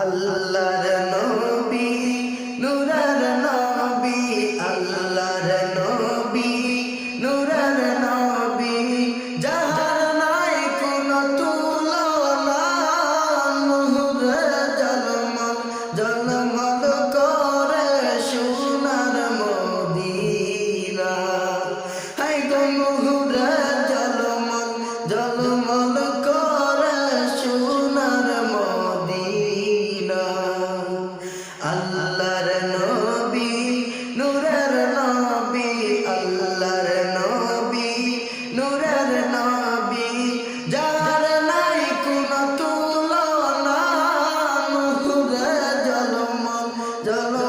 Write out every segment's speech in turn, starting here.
আল্লাহর নবী, নুরার নবী, আল্লাহর নবী, নুরার নবী, যাহার নাই কোন তুলনা মুহুর জলমল জলমল করে সোনার মদিনা। হাই গো মুহুর the Lord.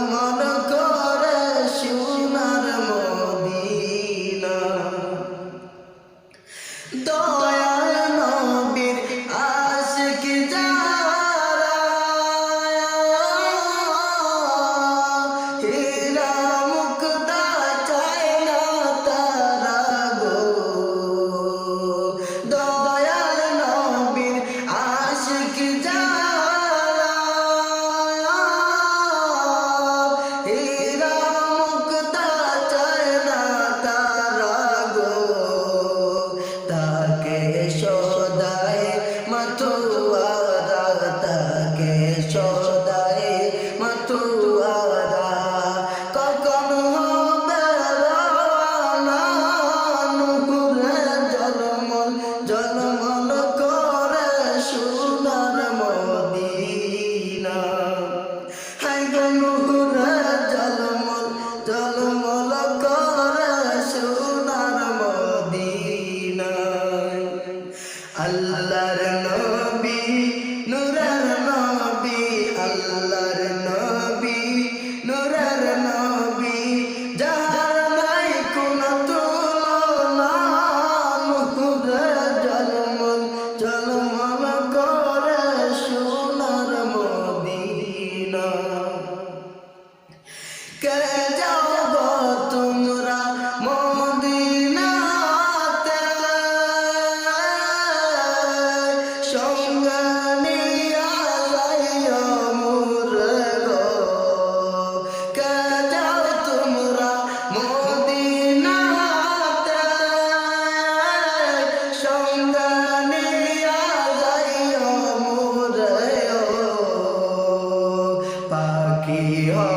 Yeah.